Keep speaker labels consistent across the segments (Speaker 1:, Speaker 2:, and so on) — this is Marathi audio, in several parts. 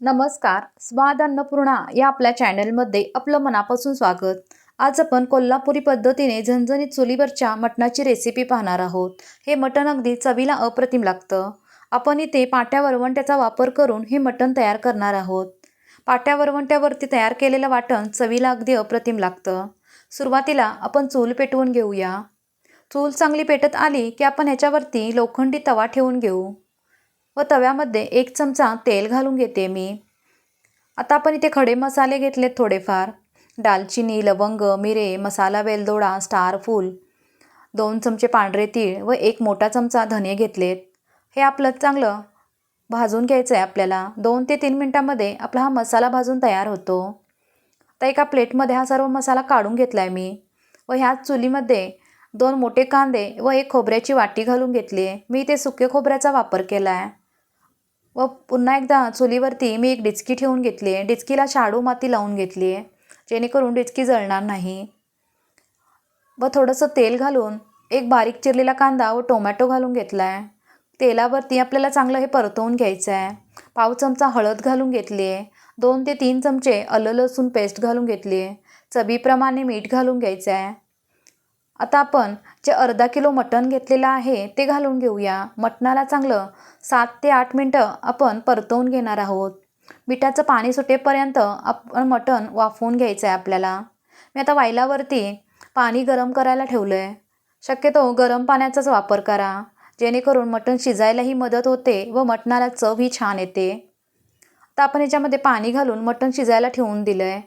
Speaker 1: नमस्कार स्वाद अन्नपूर्णा या आपल्या चॅनलमध्ये आपलं मनापासून स्वागत. आज आपण कोल्हापुरी पद्धतीने झणझणीत चुलीवरच्या मटणाची रेसिपी पाहणार आहोत. हे मटण अगदी चवीला अप्रतिम लागतं. आपण इथे पाट्या वरवंट्याचा वापर करून हे मटण तयार करणार आहोत. पाट्या वरवंट्यावरती तयार केलेलं वाटण चवीला अगदी अप्रतिम लागतं. सुरुवातीला आपण चूल पेटवून घेऊया. चूल चांगली पेटत आली की आपण ह्याच्यावरती लोखंडी तवा ठेवून घेऊ. व तव्यामध्ये एक चमचा तेल घालून घेते मी. आता आपण इथे खडे मसाले घेतलेत थोडेफार. दालचिनी लवंग मिरे मसाला वेलदोडा स्टार फूल दोन चमचे पांढरे तीळ व एक मोठा चमचा धने घेतलेत. हे आपलं चांगलं भाजून घ्यायचं आहे आपल्याला. दोन ते तीन मिनटामध्ये आपला हा मसाला भाजून तयार होतो. तर एका प्लेटमध्ये हा सर्व मसाला काढून घेतला आहे मी व ह्याच चुलीमध्ये दोन मोठे कांदे व एक खोबऱ्याची वाटी घालून घेतली आहे मी इथे सुके खोबऱ्याचा वापर केला आहे व पुन्हा एकदा चुलीवरती मी एक डिचकी ठेवून घेतली. आहे डिचकीला शाडू माती लावून घेतली. आहे जेणेकरून डिचकी जळणार नाही. व थोडंसं तेल घालून एक बारीक चिरलेला कांदा व टोमॅटो घालून घेतला आहे तेलावरती आपल्याला चांगलं हे परतवून घ्यायचं आहे पाव चमचा हळद घालून घेतली. आहे दोन ते तीन चमचे आलं लसूण पेस्ट घालून घेतली. आहे चवीप्रमाणे मीठ घालून घ्यायचं आहे आता आपण जे अर्धा किलो मटण घेतलेलं आहे ते घालून घेऊया. मटणाला चांगलं सात ते आठ मिनटं आपण परतवून घेणार आहोत. मिठाचं पाणी सुटेपर्यंत आपण मटण वाफवून घ्यायचं आहे आपल्याला. मी आता वायलावरती पाणी गरम करायला ठेवलं आहे शक्यतो गरम पाण्याचाच वापर करा. जेणेकरून मटण शिजायलाही मदत होते व मटणाला चवही छान येते. आता आपण याच्यामध्ये पाणी घालून मटण शिजायला ठेवून दिलं आहे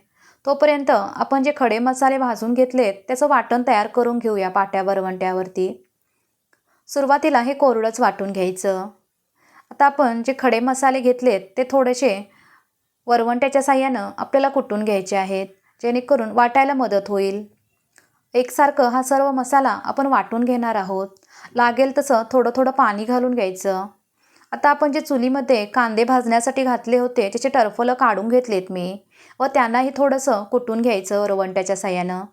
Speaker 1: तोपर्यंत आपण जे खडे मसाले भाजून घेतलेत त्याचं वाटण तयार करून घेऊया पाट्या वरवंट्यावरती सुरुवातीला हे कोरडंच वाटून घ्यायचं. आता आपण जे खडे मसाले घेतलेत ते थोडेसे वरवंट्याच्या साह्यानं आपल्याला कुटून घ्यायचे आहेत जेणेकरून वाटायला मदत होईल. एकसारखं हा सर्व मसाला आपण वाटून घेणार आहोत. लागेल तसं थोडं थोडं पाणी घालून घ्यायचं. आता आपण जे चुलीमध्ये कांदे भाजण्यासाठी घातले होते त्याचे टरफलं काढून घेतलेत मी. व त्यांनाही थोडंसं कुटून घ्यायचं वरवंट्याच्या साह्यानं.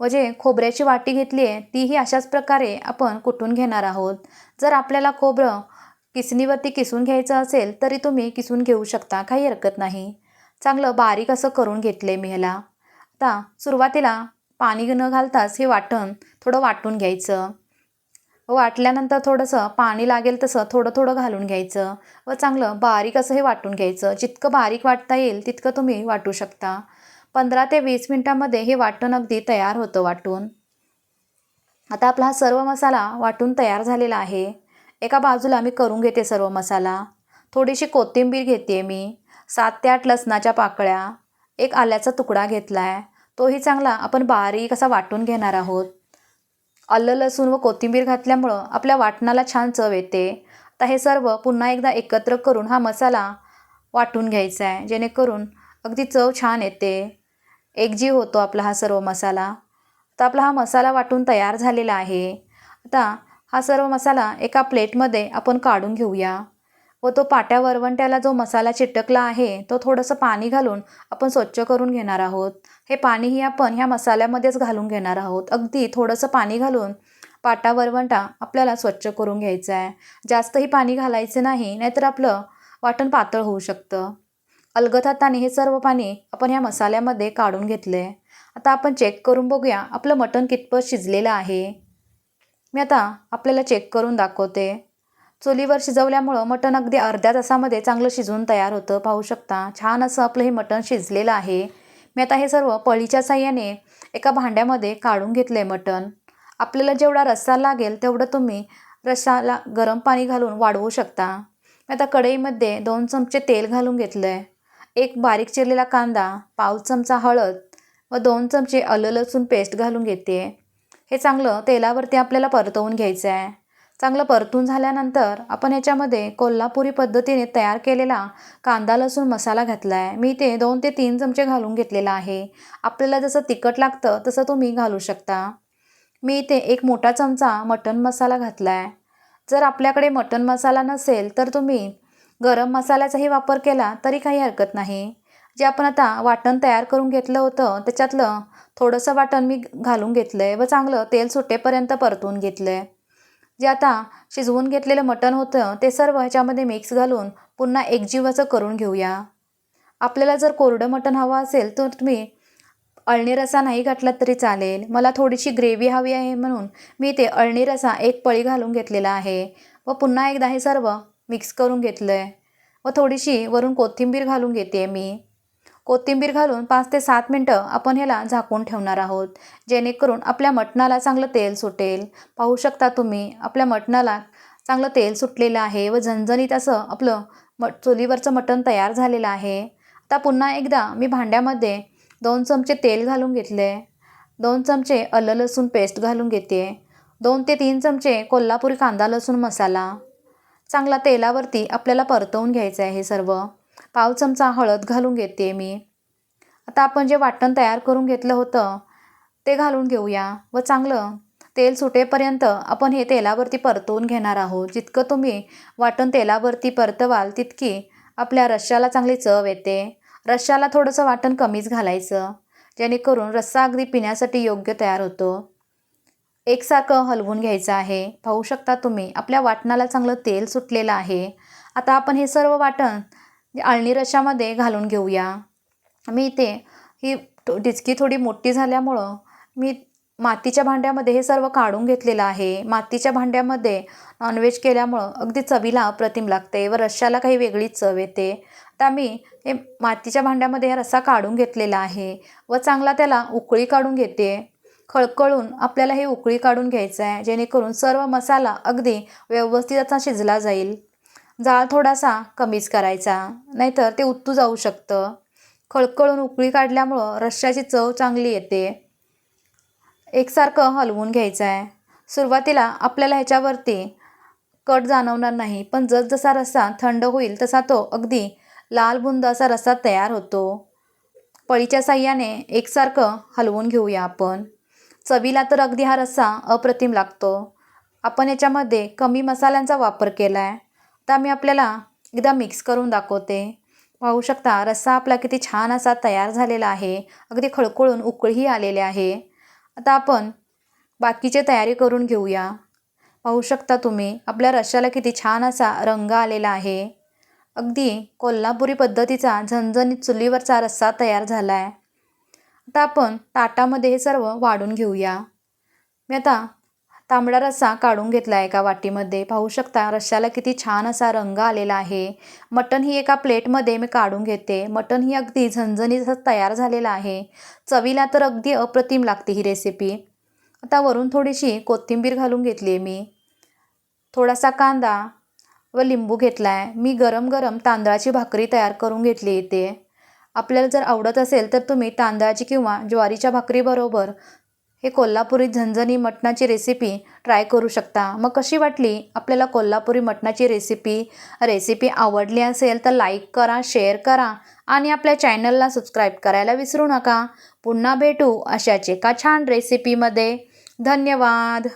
Speaker 1: व जे खोबऱ्याची वाटी घेतली आहे तीही अशाच प्रकारे आपण कुटून घेणार आहोत. जर आपल्याला खोबरं किसणीवरती किसून घ्यायचं असेल तरी तुम्ही किसून घेऊ शकता काही हरकत नाही. चांगलं बारीक असं करून घेतलं आहे मी ह्याला. आता सुरुवातीला पाणी न घालताच हे वाटण थोडं वाटून घ्यायचं. वाटल्यानंतर थोडंसं पाणी लागेल तसं थोडं थोडं घालून घ्यायचं. व चांगलं बारीक असं हे वाटून घ्यायचं. जितकं बारीक वाटता येईल तितकं तुम्ही वाटू शकता. पंधरा ते वीस मिनटामध्ये हे वाटण अगदी तयार होतं वाटून. आता आपला हा सर्व मसाला वाटून तयार झालेला आहे. एका बाजूला मी करून घेते सर्व मसाला. थोडीशी कोथिंबीर घेते मी. सात ते आठ लसणाच्या पाकळ्या. एक आल्याचा तुकडा घेतला आहे तोही चांगला आपण बारीक असा वाटून घेणार आहोत. आलं लसूण व कोथिंबीर घातल्यामुळं आपल्या वाटणाला छान चव येते. आता हे सर्व पुन्हा एकदा एकत्र करून हा मसाला वाटून घ्यायचा आहे. जेणेकरून अगदी चव छान येते. एकजीव होतो आपला हा सर्व मसाला. आता आपला हा मसाला वाटून तयार झालेला आहे. आता हा सर्व मसाला एका प्लेटमध्ये आपण काढून घेऊया. व तो पाट्या वरवंट्याला जो मसाला चिटकला आहे तो थोडंसं पाणी घालून आपण स्वच्छ करून घेणार आहोत. हे पाणीही आपण ह्या मसाल्यामध्येच घालून घेणार आहोत. अगदी थोडंसं पाणी घालून पाटा वरवंटा आपल्याला स्वच्छ करून घ्यायचं आहे. जास्तही पाणी घालायचं नाही नाहीतर आपलं वाटण पातळ होऊ शकतं. अलगद हाताने हे सर्व पाणी आपण ह्या मसाल्यामध्ये काढून घेतलं. आहे आता आपण चेक करून बघूया आपलं मटण कितपत शिजलेलं आहे. मी आता आपल्याला चेक करून दाखवते. चुलीवर शिजवल्यामुळं मटण अगदी अर्ध्या तासामध्ये चांगलं शिजून तयार होतं. पाहू शकता छान असं आपलं हे मटण शिजलेलं आहे. मी आता हे सर्व पळीच्या साह्याने एका भांड्यामध्ये काढून घेतलं आहे मटण. आपल्याला जेवढा रस्सा लागेल तेवढं तुम्ही रस्साला गरम पाणी घालून वाढवू शकता. मी आता कढईमध्ये दोन चमचे तेल घालून घेतलं आहे एक बारीक चिरलेला कांदा पाव चमचा हळद व दोन चमचे आलं लसूण पेस्ट घालून घेते. हे चांगलं तेलावरती आपल्याला परतवून घ्यायचं आहे चांगलं परतून झाल्यानंतर आपण याच्यामध्ये कोल्हापुरी पद्धतीने तयार केलेला कांदा लसूण मसाला घातला आहे मी ते दोन ते तीन चमचे घालून घेतलेला आहे. आपल्याला जसं तिखट लागतं तसं तुम्ही घालू शकता. मी इथे एक मोठा चमचा मटन मसाला घातला आहे जर आपल्याकडे मटन मसाला नसेल तर तुम्ही गरम मसाल्याचाही वापर केला तरी काही हरकत नाही. जे आपण आता वाटण तयार करून घेतलं होतं त्याच्यातलं थोडंसं वाटण मी घालून घेतलं आहे व चांगलं तेल सुटेपर्यंत परतून घेतलं आहे जे आता शिजवून घेतलेलं मटण होतं ते सर्व ह्याच्यामध्ये मिक्स घालून पुन्हा एकजीवाचं करून घेऊया. आपल्याला जर कोरडं मटण हवं असेल तर तुम्ही अळणी रसा नाही घातला तरी चालेल. मला थोडीशी ग्रेव्ही हवी आहे म्हणून मी ते अळणी रसा एक पळी घालून घेतलेला आहे व पुन्हा एकदा हे सर्व मिक्स करून घेतलं आहे व थोडीशी वरून कोथिंबीर घालून घेते मी. कोथिंबीर घालून पाच ते सात मिनटं आपण ह्याला झाकून ठेवणार आहोत. जेणेकरून आपल्या मटणाला चांगलं तेल सुटेल. पाहू शकता तुम्ही आपल्या मटणाला चांगलं तेल सुटलेलं आहे व झणझणीत असं आपलं मट चुलीवरचं मटण तयार झालेलं आहे. आता पुन्हा एकदा मी भांड्यामध्ये दोन चमचे तेल घालून घेतले. दोन चमचे आलं लसूण पेस्ट घालून घेते. दोन ते तीन चमचे कोल्हापुरी कांदा लसूण मसाला. चांगला तेलावरती आपल्याला परतवून घ्यायचं आहे हे सर्व. पाव चमचा हळद घालून घेते मी. आता आपण जे वाटण तयार करून घेतलं होतं ते घालून घेऊया. व चांगलं तेल सुटेपर्यंत आपण हे तेलावरती परतवून घेणार आहोत. जितकं तुम्ही वाटण तेलावरती परतवाल तितकी आपल्या रश्श्याला चांगली चव येते. रश्श्याला थोडंसं वाटण कमीच घालायचं जेणेकरून रस्सा अगदी पिण्यासाठी योग्य तयार होतो. एकसारखं हलवून घ्यायचं आहे. पाहू शकता तुम्ही आपल्या वाटणाला चांगलं तेल सुटलेलं आहे. आता आपण हे सर्व वाटण म्हणजे आळणी रशामध्ये घालून घेऊया. मी इथे ही डिचकी थोडी मोठी झाल्यामुळं मी मातीच्या भांड्यामध्ये हे सर्व काढून घेतलेलं आहे. मातीच्या भांड्यामध्ये नॉनव्हेज केल्यामुळं अगदी चवीला अप्रतिम लागते व रश्श्याला काही वेगळीच चव येते. आता मी हे मातीच्या भांड्यामध्ये हा रस्सा काढून घेतलेला आहे व चांगला त्याला उकळी काढून घेते. खळखळून आपल्याला हे उकळी काढून घ्यायचं आहे जेणेकरून सर्व मसाला अगदी व्यवस्थित असा शिजला जाईल. जाळ थोडासा कमीच करायचा नाहीतर ते उत्तू जाऊ शकतं. खळखळून उकळी काढल्यामुळं रश्श्याची चव चांगली येते. एकसारखं हलवून घ्यायचं आहे सुरुवातीला आपल्याला ह्याच्यावरती कट जाणवणार नाही पण जसजसा रस्सा थंड होईल तसा तो अगदी लाल बुंद असा रस्सा तयार होतो. पळीच्या साह्याने एकसारखं हलवून घेऊया आपण. चवीला तर अगदी हा रस्सा अप्रतिम लागतो. आपण याच्यामध्ये कमी मसाल्यांचा वापर केला आहे आता मी आपल्याला एकदा मिक्स करून दाखवते. पाहू शकता रस्सा आपला किती छान असा तयार झालेला आहे. अगदी खळखळून उकळीही आलेले आहे. आता आपण बाकीचे तयारी करून घेऊया. पाहू शकता तुम्ही आपल्या रश्श्याला किती छान असा रंग आलेला आहे. अगदी कोल्हापुरी पद्धतीचा झणझणीत चुलीवरचा रस्सा तयार झाला आहे आता आपण ताटामध्ये हे सर्व वाढून घेऊया. मी आता तांबडा रस्सा काढून घेतला आहे एका वाटीमध्ये. पाहू शकता रश्श्याला किती छान असा रंग आलेला आहे. मटण ही एका प्लेटमध्ये मी काढून घेते. मटण ही अगदी झणझणीत तयार झालेलं आहे. चवीला तर अगदी अप्रतिम लागते ही रेसिपी आता वरून थोडीशी कोथिंबीर घालून घेतली आहे मी. थोडासा कांदा व लिंबू घेतला आहे मी गरम गरम तांदळाची भाकरी तयार करून घेतली इथे. आपल्याला जर आवडत असेल तर तुम्ही तांदळाची किंवा ज्वारीच्या भाकरीबरोबर हे कोल्हापुरी झणझणी मटणाची रेसिपी ट्राय करू शकता. मग कशी वाटली? आपल्याला कोल्हापुरी मटणाची रेसिपी रेसिपी आवडली असेल तर लाईक करा शेअर करा आणि आपल्या चॅनलला सबस्क्राईब करायला विसरू नका. पुन्हा भेटू अशाच एका छान रेसिपीमध्ये धन्यवाद.